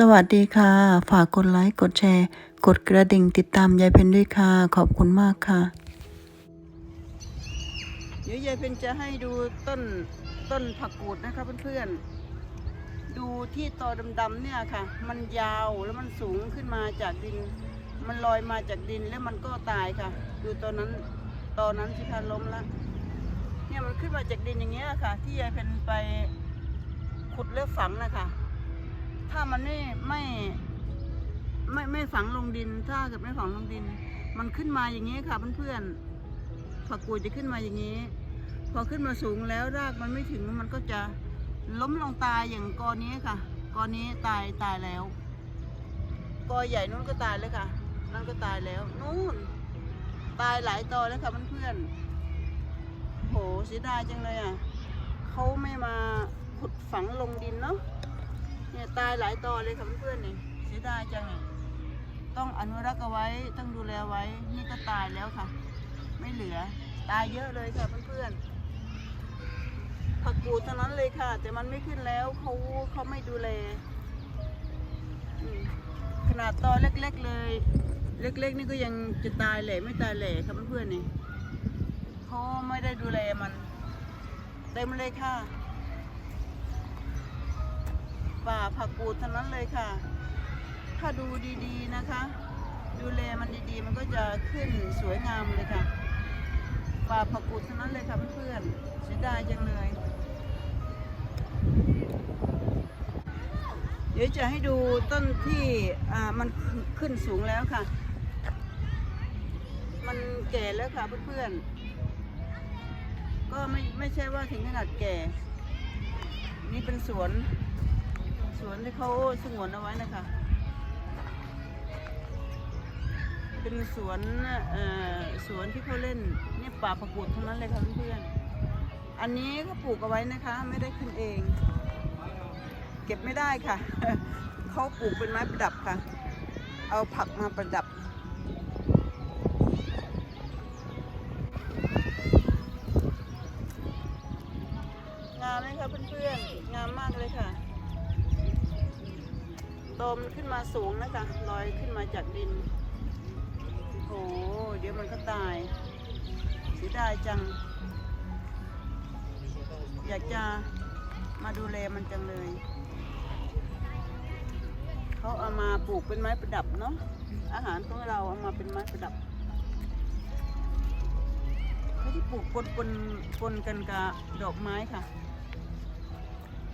สวัสดีค่ะ ฝากกดไลค์ กดแชร์ กดกระดิ่งติดตามยายเพนด้วยค่ะ ขอบคุณมากค่ะ เดี๋ยวยายเพนจะให้ดูต้นต้นผักกูดนะคะเพื่อนๆ ดูที่ตอดำๆเนี่ยค่ะ มันยาวแล้วมันสูงขึ้นมาจากดิน มันลอยมาจากดินแล้วมันก็ตายค่ะ ดูตอนนั้นตอนนั้นที่พันล้มล้วเนี่ยมันขึ้นมาจากดินอย่างเงี้ยค่ะ ที่ยายเพนไปขุดแล้วฝังนะคะ ถ้ามันไม่ไม่ไม่ไม่ฝังลงดิน ถ้าเกิดไม่ฝังลงดิน มันขึ้นมาอย่างนี้ค่ะเพื่อนๆผักกูดจะขึ้นมาอย่างนี้ พอขึ้นมาสูงแล้วรากมันไม่ถึงมันก็จะล้มลงตายอย่างกอนี้ค่ะกอนี้ตายตายแล้ว กอใหญ่นู้นก็ตายเลยค่ะ นั่นก็ตายแล้ว นู่น ตายหลายตอแล้วค่ะเพื่อนๆโหเสียดายจังเลยอะเขาไม่มาขุดฝังลงดินเนาะ เนี่ยตายหลายตอเลยค่ะเพื่อนๆนี่เสียดายจังเลยต้องอนุรักษ์เอาไว้ต้องดูแลไว้ นี่ก็ตายแล้วค่ะ ไม่เหลือ ตายเยอะเลยค่ะเพื่อนๆผักกูดเท่านั้นเลยค่ะ แต่มันไม่ขึ้นแล้วเขาเขาไม่ดูแลขนาดตอเล็ก ๆ เลย เล็ก ๆ นี่ก็ยังจะตายแหล่ไม่ตายแหล่ค่ะเพื่อนๆนี่เขาไม่ได้ดูแลมัน เต็มเลยค่ะ ป่าผักกูดทั้งนั้นเลยค่ะ ถ้าดูดีๆนะคะ ดูแลมันดีๆ มันก็จะขึ้นสวยงามเลยค่ะ ป่าผักกูดทั้งนั้นเลยค่ะเพื่อนๆเสียดายจังเลย เดี๋ยวจะให้ดูต้นที่อ่ามันขึ้นสูงแล้วค่ะ มันแก่แล้วค่ะเพื่อนๆ ก็ไม่ไม่ใช่ว่าถึงขนาดแก่ นี่เป็นสวน สวนที่เขาสงวนเอาไว้นะคะ เป็นสวนเอ่อสวนที่เขาเล่นนี่ป่าประกูดทั้งนั้นเลยค่ะเพื่อนๆอันนี้เขาปลูกเอาไว้นะคะ ไม่ได้ขึ้นเอง เก็บไม่ได้ค่ะเขาปลูกเป็นไม้ประดับค่ะ เอาผักมาประดับงามไหมคะเพื่อนๆ งามมากเลยค่ะ มันขึ้นมาสูงนะคะลอยขึ้นมาจากดิน โอ้เดี๋ยวมันก็ตาย เสียดายจัง อยากจะมาดูแลมันจังเลย เขาเอามาปลูกเป็นไม้ประดับเนาะ อาหารของเราเอามาเป็นไม้ประดับเขาที่ปลูกปนปนปนกันกับดอกไม้ค่ะ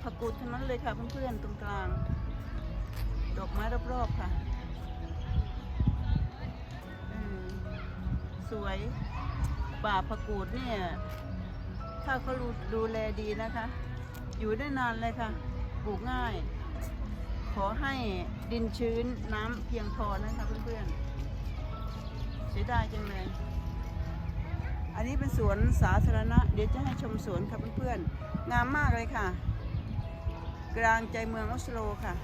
ผักกูดทั้งนั้นเลยค่ะเพื่อนๆตรงกลาง ม้รอบๆค่ะสวยป่าผักกูดเนี่ย ถ้าเขาดูดูแลดีนะคะ อยู่ได้นานเลยค่ะปลูกง่าย ขอให้ดินชื้นน้ำเพียงพอนะคะเพื่อนๆเสียดายจังเลย อันนี้เป็นสวนสาธารณะ เดี๋ยวจะให้ชมสวนค่ะเพื่อนๆงามมากเลยค่ะ กลางใจเมืองออสโลค่ะ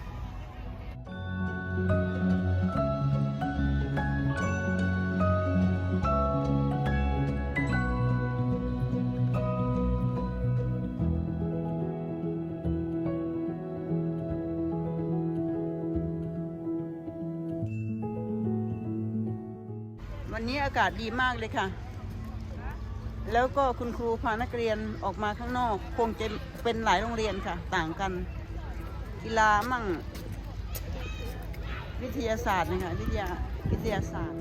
วันนี้อากาศดีมากเลยค่ะ แล้วก็คุณครูพานักเรียนออกมาข้างนอก คงจะเป็นหลายโรงเรียนค่ะ ต่างกัน กีฬามั่ง วิทยาศาสตร์นะคะวิทยาวิทยาศาสตร์